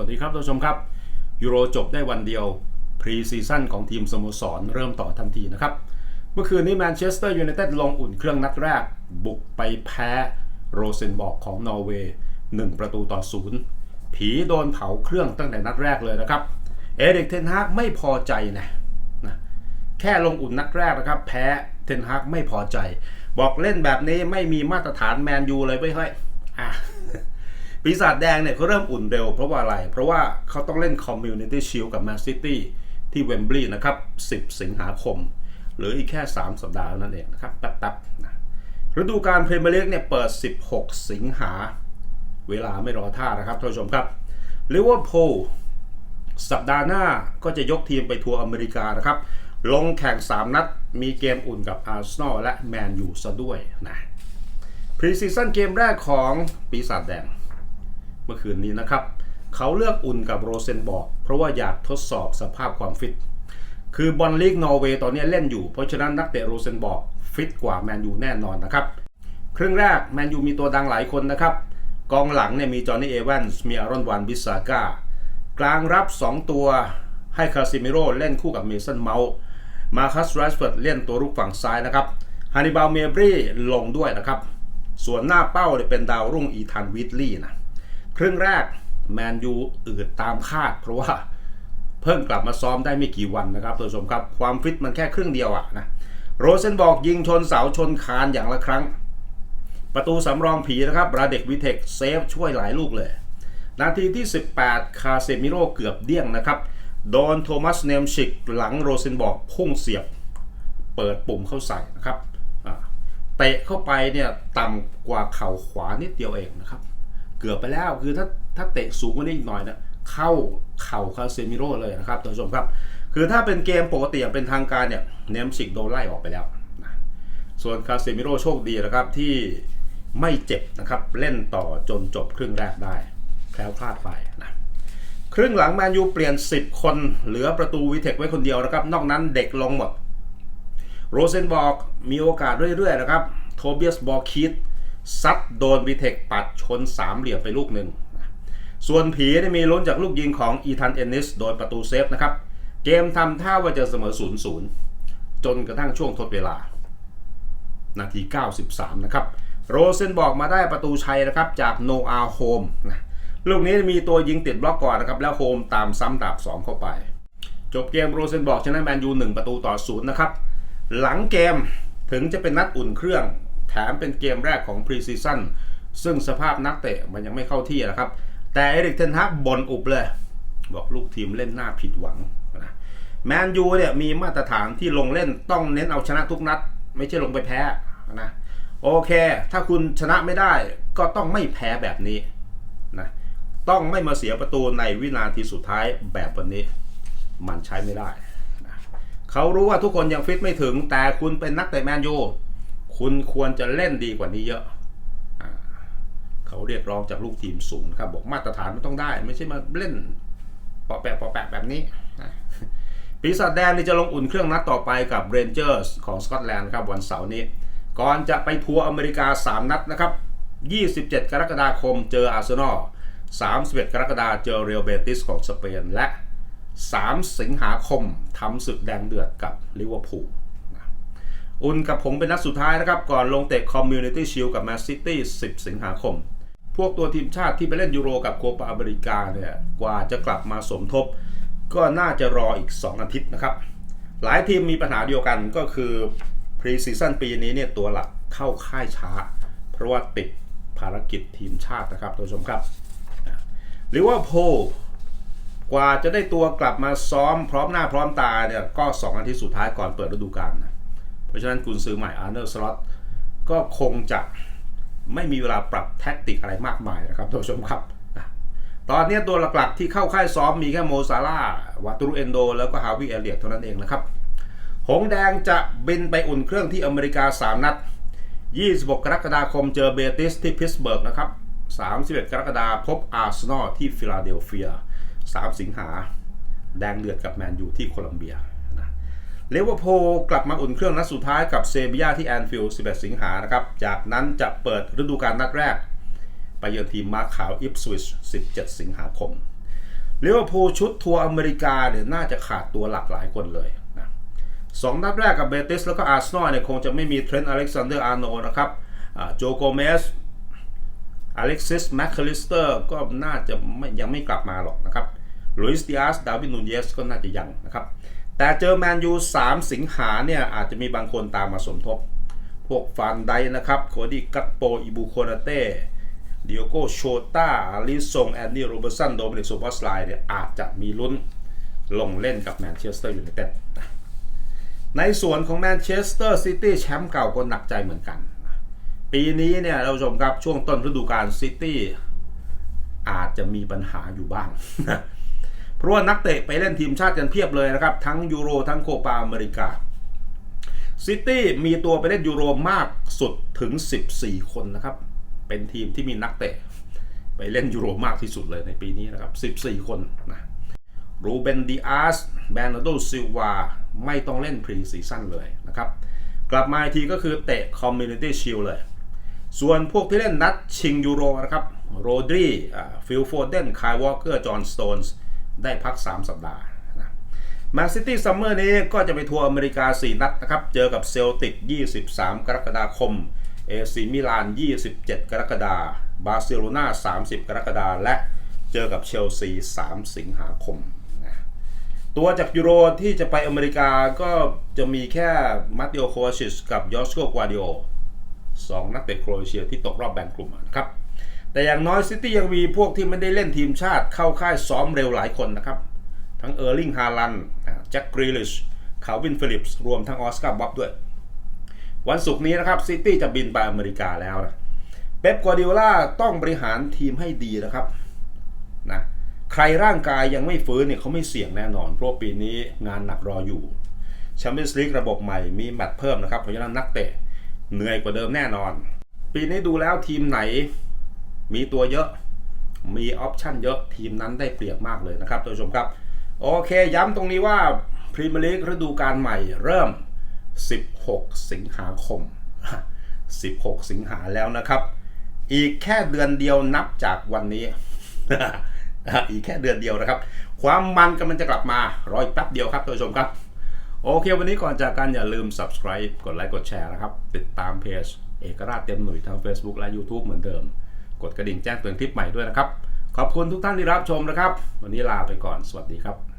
วัสดีครับท่านผู้ชมครับยูโรจบได้วันเดียวพรีซีซั่นของทีมสโมสรเริ่มต่อทันทีนะครับ เมื่อคืนนี้แมนเชสเตอร์ยูไนเต็ดลงอุ่นเครื่องนัดแรก บุกไปแพ้โรเซนบอกของนอร์เวย์1ประตูต่อศูนย์ผีโดนเผาเครื่องตั้งแต่นัดแรกเลยนะครับ เอริกเทนฮากไม่พอใจนะนะแค่ลงอุ่นนัดแรกนะครับ แพ้เทนฮากไม่พอใจ บอกเล่นแบบนี้ไม่มีมาตรฐานแมนยูเลยเว้ยเฮ้ยอะ ปีศาจแดงเนี่ยเขาเริ่มอุ่นเร็วเพราะว่าอะไร เพราะว่าเขาต้องเล่น Community Shield กับ Man City ที่เวมบลีย์นะครับ 10 สิงหาคม หรืออีกแค่ 3 สัปดาห์นั้นเองนะครับแป๊บๆนะฤดูกาลพรีเมียร์ลีกเนี่ยเปิด 16 สิงหา เวลาไม่รอท่านะครับท่านผู้ชมครับลิเวอร์พูลสัปดาห์หน้าก็จะยกทีมไปทัวร์อเมริกานะครับ ลงแข่ง 3 นัด มีเกมอุ่นกับอาร์เซนอลและแมนยูซะด้วยนะพรีซีซั่นเกมแรกของปีศาจแดง มื่อคืนนี้นะครับ เขาเลือกอุ่นกับโรเซนบอก เพราะว่าอยากทดสอบสภาพความฟิต คือบอลลีกนอร์เวย์ตอนนี้เล่นอยู่ เพราะฉะนั้นนักเตะโรเซนบอกฟิตกว่าแมนยูแน่นอนนะครับ ครึ่งแรกแมนยูมีตัวดังหลายคนนะครับ กองหลังเนี่ยมีจอห์นนี่เอแวนส์มีอารอนวันบิสซาก้ากลางรับ 2 ตัวให้คาซิมิโร่เล่นคู่กับเมสันเมาส์มาคัสไรส์เฟิร์ดเล่นตัวรุกฝั่งซ้ายนะครับฮานิบาลเมบรีลงด้วยนะครับ ส่วนหน้าเป้าเนี่ยเป็นดาวรุ่งอีธานวิทลี่นะ ครึ่งแรกแมนยูอืดตามคาด เพราะว่าเพิ่งกลับมาซ้อมได้ไม่กี่วันนะครับท่านผู้ชมครับความฟิตมันแค่ครึ่งเดียวอะนะโรเซนบอกยิงชนเสาชนคานอย่างละครั้ง ประตูสำรองผีนะครับราเด็กวิเทคเซฟช่วยหลายลูกเลย นาทีที่ 18 คาเซมิโร่เกือบเดี้ยงนะครับโดนโทมัสเนมชิกหลังโรเซนบอกพุ่งเสียบ เปิดปุ่มเข้าใส่นะครับอ่าเตะเข้าไปเนี่ยต่ำกว่าเข่าขวานิดเดียวเองนะครับ เกือบไปแล้วคือถ้าถ้าเตะสูงกว่านี้อีกหน่อยนะเข้าเข่าคาเซมิโร่เลยนะครับท่านผู้ชมครับ คือถ้าเป็นเกมปกติอย่างเป็นทางการเนี่ยเนมชิกโดนไล่ออกไปแล้วนะส่วนคาเซมิโร่โชคดีนะครับที่ไม่เจ็บนะครับเล่นต่อจนจบครึ่งแรกได้แคล้วคลาดไปนะครึ่งหลังแมนยูเปลี่ยน 10 คน เหลือประตูวิเทคไว้คนเดียวนะครับ นอกนั้นเด็กลงหมดโรเซนบอกมีโอกาสเรื่อยๆนะครับโทเบียสบอลคิด ซัดโดนวิเทคปัดชนสามเหลี่ยมไปลูกหนึ่ง ส่วนผีได้มีล้นจากลูกยิงของอีธานเอนนิสโดยประตูเซฟนะครับ เกมทำท่าว่าจะเสมอ 0-0 จนกระทั่งช่วงทดเวลา นาที 93 นะครับ โรเซนบอกมาได้ประตูชัยนะครับ จากโนอาโฮมนะลูกนี้มีตัวยิงติดบล็อกก่อนนะครับ แล้วโฮมตามซ้ำดาบ 2 เข้าไป จบเกมโรเซนบอกชนะแมนยู1ประตูต่อ 0 นะครับ หลังเกมถึงจะเป็นนัดอุ่นเครื่อง แถมเป็นเกมแรกของพรีซีซั่นซึ่งสภาพนักเตะมันยังไม่เข้าที่นะครับ แต่เอริกเทนฮักบ่นอุบเลย บอกลูกทีมเล่นหน้าผิดหวังนะแมนยูเนี่ยมีมาตรฐานที่ลงเล่นต้องเน้นเอาชนะทุกนัด ไม่ใช่ลงไปแพ้นะโอเค ถ้าคุณชนะไม่ได้ก็ต้องไม่แพ้แบบนี้นะต้องไม่มาเสียประตูในวินาทีสุดท้ายแบบวันนี้ มันใช้ไม่ได้นะเขารู้ว่าทุกคนยังฟิตไม่ถึงแต่คุณเป็นนักเตะแมนยู คุณควรจะเล่นดีกว่านี้เยอะเขาเรียกร้องจากลูกทีมสูงครับ บอกมาตรฐานมันต้องได้ ไม่ใช่มาเล่นปอแปะปอแปะแบบนี้ปีศาจแดงนี่จะลงอุ่นเครื่องนัดต่อไปกับเรนเจอร์สของสกอตแลนด์ครับวันเสาร์นี้ ก่อนจะไปทัวร์อเมริกา 3 นัดนะครับ 27 กรกฎาคมเจออาร์เซนอล 31 กรกฎาคมเจอเรอัลเบติสของสเปนและ 3 สิงหาคมทำศึกแดงเดือดกับลิเวอร์พูล อุ่นกับผมเป็นนัดสุดท้ายนะครับ ก่อนลงเตะคอมมูนิตี้ชิลกับแมนซิตี้ 10 สิงหาคม พวกตัวทีมชาติที่ไปเล่นยูโรกับโคปาอเมริกาเนี่ยกว่าจะกลับมาสมทบ ก็น่าจะรออีก 2 อาทิตย์นะครับ หลายทีมมีปัญหาเดียวกันก็คือพรีซีซั่นปีนี้เนี่ยตัวหลักเข้าค่ายช้า เพราะว่าติดภารกิจทีมชาตินะครับท่านผู้ชมครับลิเวอร์พูลกว่าจะได้ตัวกลับมาซ้อมพร้อมหน้าพร้อมตาเนี่ยก็ 2 อาทิตย์สุดท้ายก่อนเปิดฤดูกาลนะ เพราะฉะนั้นกุนซือใหม่อาร์เนอร์สล็อตก็คงจะไม่มีเวลาปรับแท็กติกอะไรมากมายนะครับท่านผู้ชมครับ ตอนนี้ตัวหลักๆที่เข้าค่ายซ้อมมีแค่โมซาร่าวัตรุเอนโด แล้วก็ฮาวิเอเลียตเท่านั้นเองนะครับหงแดงจะบินไปอุ่นเครื่องที่อเมริกา 3 นัด 26 กรกฎาคมเจอเบติสที่พิตสเบิร์กนะครับ 31 กรกฎาคมพบอาร์เซนอลที่ฟิลาเดลเฟีย 3 สิงหา แดงเดือดกับแมนยูที่โคลัมเบีย เลเวอร์พูลกลับมาอุ่นเครื่องนัดสุดท้ายกับเซบียาที่แอนฟิลด์ 11 สิงหานะครับ จากนั้นจะเปิดฤดูกาลนัดแรก ไปเยือนทีมมาร์คขาวอิปสวิช 17 สิงหาคม เลเวอร์พูลชุดทัวร์อเมริกาเนี่ยน่าจะขาดตัวหลักหลายคนเลยนะสองนัดแรกกับเบติสแล้วก็อาร์เซนอลเนี่ยคงจะไม่มีเทรนต์อเล็กซานเดอร์อาร์โนนะครับอ่าโจโกเมสอเล็กซิสแมคคาลิสเตอร์ก็น่าจะไม่ยังไม่กลับมาหรอกนะครับลุยส์ดิอาสดาวินนูนเยสก็น่าจะยังนะครับ แต่เจอแมนยู3สิงหาเนี่ยอาจจะมีบางคนตามมาสมทบ พวกฟานไดนะครับโคดี้กัตโปอิบูโคนาเต้ดิโอโกโชตาอาริซงแอนดี้โรเบอร์สันโดมินิกโซบอสไลน์เนี่ยอาจจะมีลุ้นลงเล่นกับแมนเชสเตอร์ยูไนเต็ดในส่วนของแมนเชสเตอร์ซิตี้แชมป์เก่าก็หนักใจเหมือนกัน ปีนี้เนี่ยเราชมครับช่วงต้นฤดูกาลซิตี้อาจจะมีปัญหาอยู่บ้าง เพราะว่านักเตะไปเล่นทีมชาติกันเพียบเลยนะครับ ทั้งยูโรทั้งโคปาอเมริกาซิตี้มีตัวไปเล่นยูโรมากสุดถึง 14 คนนะครับ เป็นทีมที่มีนักเตะ ไปเล่นยูโรมากที่สุดเลยในปีนี้นะครับ 14 คนนะรูเบนดิอาสแบนโดซิลวาไม่ต้องเล่นพรีซีซั่นเลยนะครับ กลับมาอีกทีก็คือเตะคอมมูนิตี้ชิลเลย ส่วนพวกที่เล่นนัดชิงยูโรนะครับโรดรีฟิลโฟเดนคายวอลเกอร์จอห์นสโตนส์ ได้พัก 3 สัปดาห์นะแมนซิตี้ซัมเมอร์นี้ก็จะไปทัวร์อเมริกา 4 นัดนะครับ เจอกับเซลติก 23 กรกฎาคม เอซีมิลาน 27 กรกฎาคม บาร์เซโลนา30 กรกฎาคม และเจอกับเชลซี 3 สิงหาคมนะตัวจากยูโรที่จะไปอเมริกาก็จะมีแค่มาติโอโควาชิชกับยอสโกกวาดิโอสองนักเตะโครเอเชียที่ตกรอบแบ่งกลุ่มนะครับ แต่อย่างน้อยซิตี้ยังมีพวกที่ไม่ได้เล่นทีมชาติเข้าค่ายซ้อมเร็วหลายคนนะครับ ทั้งเออร์ลิงฮาลันแจ็คกรีลิชคาวินฟิลิปส์รวมทั้งออสการ์บ๊อบด้วย วันศุกร์นี้นะครับซิตี้จะบินไปอเมริกาแล้วนะเป๊ปกวาร์ดิโอลาต้องบริหารทีมให้ดีนะครับนะใครร่างกายยังไม่ฟื้นเนี่ยเขาไม่เสี่ยงแน่นอน เพราะปีนี้งานหนักรออยู่แชมเปี้ยนส์ลีกระบบใหม่มีแมตช์เพิ่มนะครับเพราะฉะนั้นนักเตะเหนื่อยกว่าเดิมแน่นอน ปีนี้ดูแล้วทีมไหน มีตัวเยอะ มีออปชันเยอะทีมนั้นได้เปรียบมากเลยนะครับท่านผู้ชมครับ โอเคย้ำตรงนี้ว่าพรีเมียร์ลีกฤดูกาลใหม่เริ่ม 16 สิงหาคม 16 สิงหาแล้วนะครับ อีกแค่เดือนเดียวนับจากวันนี้ อีกแค่เดือนเดียวนะครับ ความมันกำลังจะกลับมารออีกแป๊บเดียวครับท่านผู้ชมครับ โอเค วันนี้ก่อนจากกันอย่าลืม subscribe กดไลค์กดแชร์นะครับ ติดตามเพจเอกราชเต็มหน่วยทั้ง Facebook และ YouTube เหมือนเดิม กดกระดิ่งแจ้งเตือนคลิปใหม่ด้วยนะครับ ขอบคุณทุกท่านที่รับชมนะครับ วันนี้ลาไปก่อนสวัสดีครับ